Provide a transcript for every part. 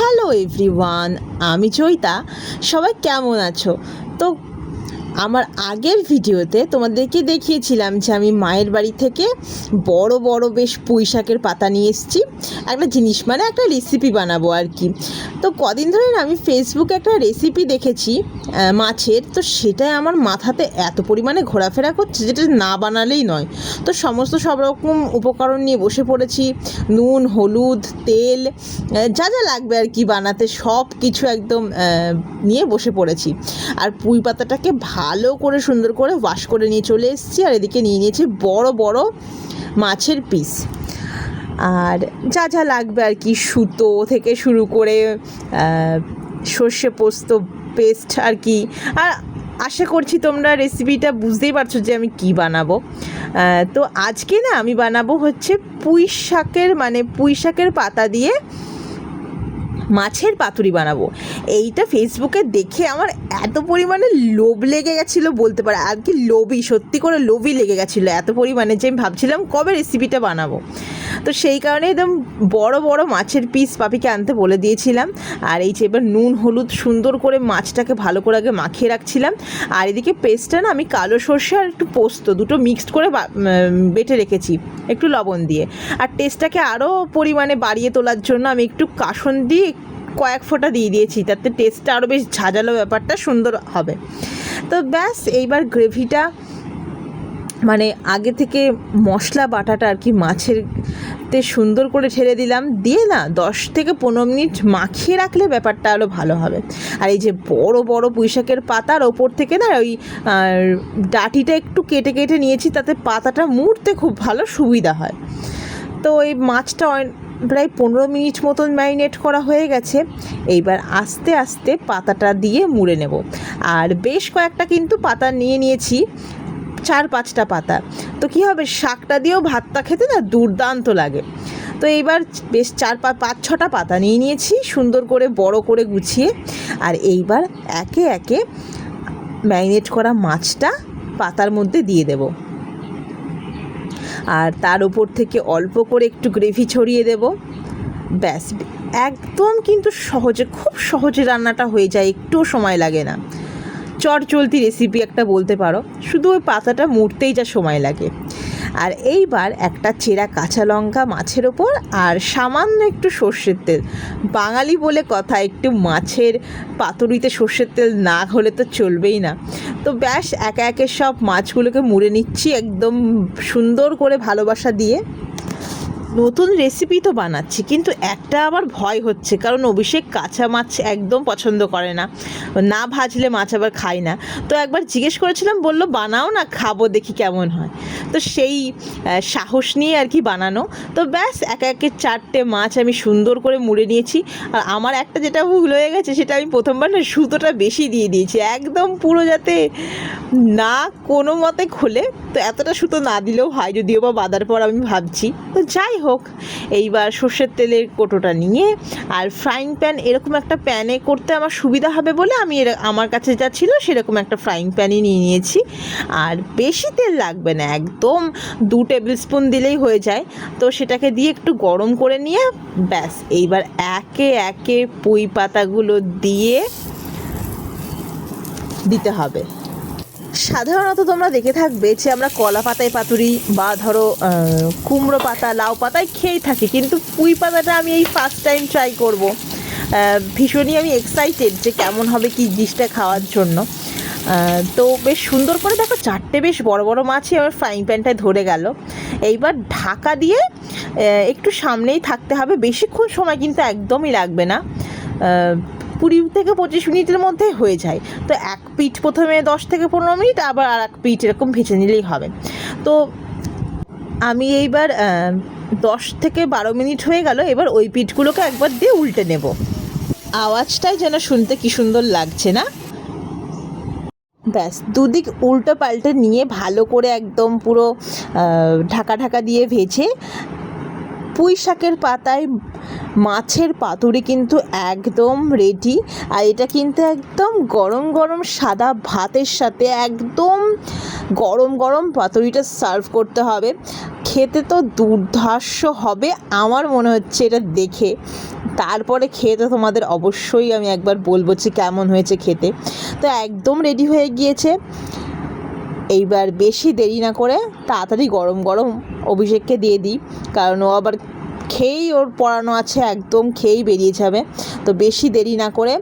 Hello everyone আমি চৈতা। সবাই কেমন আছো? তো আমার আগের ভিডিওতে তোমাদেরকে দেখিয়েছিলাম যে আমি মায়ের বাড়ি থেকে বড় বড় বেশ পুঁই শাকের পাতা নিয়ে এসেছি। একটা জিনিস মানে একটা রেসিপি বানাবো আর কি। তো কদিন ধরে আমি ফেসবুকে একটা রেসিপি দেখেছি মাছের। তো সেটাই আমার মাথাতে এত পরিমাণে ঘোরাফেরা করছে যেটা না বানালেই নয়। তো সমস্ত সব রকম উপকরণ নিয়ে বসে পড়েছি। নুন, হলুদ, তেল যা যা লাগবে আর কি বানাতে সব কিছু একদম নিয়ে বসে পড়েছি। আর পুঁই পাতাটাকে করে সুন্দর করে ওয়াশ করে নিয়ে চলে এসেছি, আর এদিকে নিয়ে নিয়েছি বড় বড় মাছের পিস আর যা যা লাগবে আর কি, সুতো থেকে শুরু করে সর্ষে পোস্ত পেস্ট আর কি। আর আশা করছি তোমরা রেসিপিটা বুঝতেই পারছ যে আমি কি বানাবো। তো আজকে না আমি বানাবো হচ্ছে পুঁই শাকের মানে পুঁই শাকের পাতা দিয়ে মাছের পাতুরি বানাবো। এইটা ফেসবুকে দেখে আমার এত পরিমাণে লোভ লেগে গেছিল বলতে পারে। আর কি লোভই সত্যি করে লোভই লেগে গেছিল এত পরিমাণে যে আমি ভাবছিলাম কবে রেসিপিটা বানাবো। তো সেই কারণে একদম বড় বড় মাছের পিস পাপিকে আনতে বলে দিয়েছিলাম। আর এই যে এবার নুন, হলুদ সুন্দর করে মাছটাকে ভালো করে আগে মাখিয়ে রাখছিলাম। আর এদিকে পেস্টটা না আমি কালো সর্ষে আর একটু পোস্ত দুটো মিক্সড করে বেটে রেখেছি একটু লবণ দিয়ে। আর টেস্টটাকে আরও পরিমাণে বাড়িয়ে তোলার জন্য আমি একটু কাসন দিয়ে কয়েক ফোঁটা দিয়ে দিয়েছি, তাতে টেস্টটা আরও বেশ ঝাঁঝালো ব্যাপারটা সুন্দর হবে। তো ব্যাস, এইবার গ্রেভিটা মানে আগে থেকে মশলা বাটাটা আর কি মাছের তে সুন্দর করে ঢেলে দিলাম। দিয়ে না দশ থেকে পনেরো মিনিট মাখিয়ে রাখলে ব্যাপারটা আরও ভালো হবে। আর এই যে বড় বড় পুঁইশাকের পাতার ওপর থেকে না ওই ডাটিটা একটু কেটে কেটে নিয়েছি, তাতে পাতাটা মুড়তে খুব ভালো সুবিধা হয়। তো এই মাছটা প্রায় পনেরো মিনিট মতন ম্যারিনেট করা হয়ে গেছে। এইবার আস্তে আস্তে পাতাটা দিয়ে মুড়ে নেব। আর বেশ কয়েকটা কিন্তু পাতা নিয়ে নিয়েছি। চার পাঁচটা পাতা। তো কী হবে? শাকটা দিয়েও ভাতটা খেতে না দুর্দান্ত লাগে। তো এইবার বেশ চার পা, পাঁচ, ছটা পাতা নিয়ে নিয়েছি, সুন্দর করে, বড় করে গুছিয়ে। আর এইবার একে একে ম্যারিনেট করা মাছটা পাতার মধ্যে দিয়ে দেবো। আর তার উপর থেকে অল্প করে একটু গ্রেভি ছড়িয়ে দেব। ব্যাস, একদম কিন্তু সহজে, খুব সহজে রান্নাটা হয়ে যায়, একটুও সময় লাগে না। চট চলতি রেসিপি একটা বলতে পারো। শুধু ওই পাতাটা মুড়তেই যা সময় লাগে। আর এইবার একটা চেরা কাঁচা লঙ্কা মাছের ওপর আর সামান্য একটু সর্ষের তেল। বাঙালি বলে কথা, একটু মাছের পাতুরিতে সর্ষের তেল না হলে তো চলবেই না। তো ব্যাস, একে একে সব মাছগুলোকে মুড়ে নিচ্ছি, একদম সুন্দর করে ভালোবাসা দিয়ে। নতুন রেসিপি তো বানাচ্ছি, কিন্তু একটা আবার ভয় হচ্ছে, কারণ অভিষেক কাঁচা মাছ একদম পছন্দ করে না। না ভাজলে মাছ আবার খায় না। তো একবার জিজ্ঞেস করেছিলাম, বলল, বানাও না, খাব, দেখি কেমন হয়। তো সেই সাহস নিয়ে আর কি বানানো। তো ব্যাস, একে একে চারটে মাছ আমি সুন্দর করে মুড়ে নিয়েছি। আর আমার একটা যেটা ভুল হয়ে গেছে, সেটা আমি প্রথমবার না সুতোটা বেশি দিয়ে দিয়েছি। একদম পুরো যাতে না কোনো মতে খোলে। তো এতটা সুতো না দিলেও হয়, যদিও বা বাঁধার পর আমি ভাবছি। তো যাই হোক, এইবার সর্ষের তেলের কোটোটা নিয়ে আর ফ্রাইং প্যান এরকম একটা প্যানে করতে আমার সুবিধা হবে বলে আমি আমার কাছে যা ছিল সেরকম একটা ফ্রাইং প্যানই নিয়ে নিয়েছি। আর বেশি তেল লাগবে না, একদম দু টেবিল স্পুন দিলেই হয়ে যায়। তো সেটাকে দিয়ে একটু গরম করে নিয়ে, ব্যাস, এইবার একে একে পুঁই পাতাগুলো দিয়ে দিতে হবে। সাধারণত তোমরা দেখে থাকবে যে আমরা কলা পাতায় পাতুরি বা ধরো কুমড়ো পাতা, লাউ পাতায় খেয়েই থাকি, কিন্তু পুঁই পাতাটা আমি এই ফার্স্ট টাইম ট্রাই করব। ভীষণই আমি এক্সাইটেড যে কেমন হবে কি ডিশটা খাওয়ার জন্য। তো বেশ সুন্দর করে দেখো, চারটে বেশ বড় বড় মাছই আমার ফ্রাইং প্যানটায় ধরে গেল। এইবার ঢাকা দিয়ে একটু সামনেই থাকতে হবে, বেশিক্ষণ সময় কিন্তু একদমই লাগবে না। কুড়ি থেকে পঁচিশ মিনিটের মধ্যে হয়ে যায়। তো এক পিঠ প্রথমে দশ থেকে পনেরো মিনিট, আবার আর এক পিঠ এরকম ভেজে নিলেই হবে। তো আমি এইবার দশ থেকে বারো মিনিট হয়ে গেল, এবার ওই পিঠগুলোকে একবার দিয়ে উল্টে নেব। আওয়াজটাই যেন শুনতে কি সুন্দর লাগছে না? ব্যাস, দুদিক উল্টো পাল্টে নিয়ে ভালো করে একদম পুরো ঢাকা ঢাকা দিয়ে ভেজে পুঁই শাকের পাতায় মাছের পাতুরি কিন্তু একদম রেডি আর এটা কিন্তু একদম গরম গরম সাদা ভাতের সাথে একদম গরম গরম পাতুরিটা সার্ভ করতে হবে। খেতে তো দুর্ধর্ষ হবে, আমার মনে হচ্ছে এটা দেখে। তারপরে খেতে তোমাদের অবশ্যই আমি একবার বলব যে কেমন হয়েছে খেতে। তো একদম রেডি হয়ে গিয়েছে। এইবার বেশি দেরি না করে তাড়াতাড়ি গরম গরম অভিষেককে দিয়ে দিই। কারণ ও আবার খেয়েই ওর পড়ানো আছে, একদম খেয়েই বেরিয়ে যাবে। তো বেশি দেরি না করে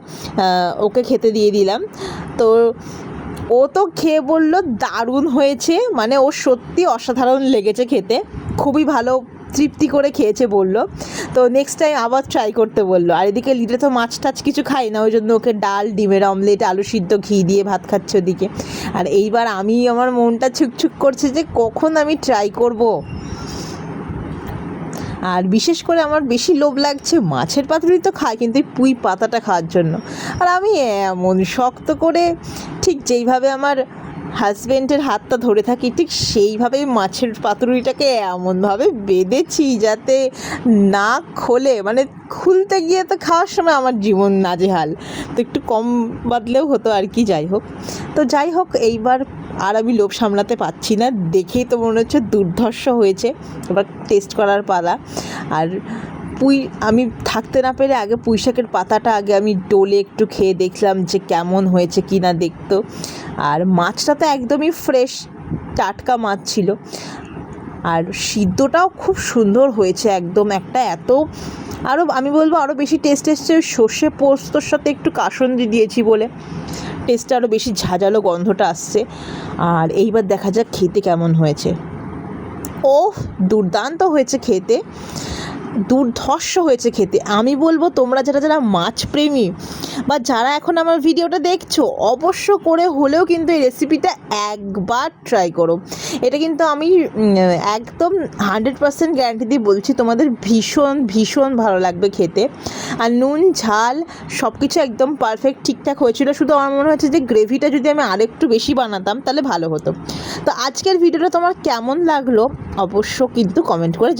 ওকে খেতে দিয়ে দিলাম। তো ও তো খেয়ে বলল, দারুণ হয়েছে। মানে ও সত্যি অসাধারণ লেগেছে খেতে। খুবই ভালো তৃপ্তি করে খেয়েছে বলল। তো নেক্সট টাইম আবার ট্রাই করতে বলল। আর এদিকে লিডে তো মাছ টাছ কিছু খাই না, ওই জন্য ওকে ডাল, ডিমের অমলেট আলু সিদ্ধ, ঘি দিয়ে ভাত খাচ্ছে ওদিকে। আর এইবার আমি আমার মনটা ছুকছুক করছে যে কখন আমি ট্রাই করব। আর বিশেষ করে আমার বেশি লোভ লাগছে, মাছের পাতুরি তো খাই কিন্তু এই পুঁই পাতাটা খাওয়ার জন্য। আর আমি এমন শক্ত করে ঠিক যেইভাবে আমার হাজব্যান্ডের হাতটা ধরে থাকি, ঠিক সেইভাবেই মাছের পাতুরিটাকে এমনভাবে বেঁধেছি যাতে না খোলে। মানে খুলতে গিয়ে তো খাওয়ার সময় আমার জীবন নাজেহাল। তো একটু কম বাদলেও হতো আর কি, যাই হোক। তো যাই হোক, এইবার আর আমি লোভ সামলাতে পারছি না। দেখেই তো মনে হচ্ছে দুর্ধর্ষ হয়েছে। এবার টেস্ট করার পালা। আর পুঁই, আমি থাকতে না পেরে আগে পুঁই শাকের পাতাটা আগে আমি ডোলে একটু খেয়ে দেখলাম যে কেমন হয়েছে কি না দেখতো। আর মাছটা তো একদমই ফ্রেশ, টাটকা মাছ ছিল। আর সিদ্ধটাও খুব সুন্দর হয়েছে একদম একটা এত আরও আমি বলব আরও বেশি টেস্ট এসছে সর্ষে পোস্তর সাথে একটু কাসন্দি দিয়েছি বলে। টেস্টটা আরও বেশি ঝাঁঝালো গন্ধটা আসছে। আর এইবার দেখা যাক খেতে কেমন হয়েছে। ও দুর্দান্ত হয়েছে খেতে। দুর্ধর্ষ হয়েছে খেতে। আমি বলব, তোমরা যারা যারা মাছ প্রেমী বা যারা এখন আমার ভিডিওটা দেখছ, অবশ্য করে হলেও কিন্তু এই রেসিপিটা একবার ট্রাই করো। এটা কিন্তু আমি একদম হান্ড্রেড পার্সেন্ট গ্যারান্টি দিয়ে বলছি, তোমাদের ভীষণ ভীষণ ভালো লাগবে খেতে। আর নুন, ঝাল সব কিছু একদম পারফেক্ট ঠিকঠাক হয়েছিল। শুধু আমার মনে হচ্ছে যে গ্রেভিটা যদি আমি আরেকটু বেশি বানাতাম, তাহলে ভালো হতো। তো আজকের ভিডিওটা তোমার কেমন লাগল, অবশ্য কিন্তু কমেন্ট করে।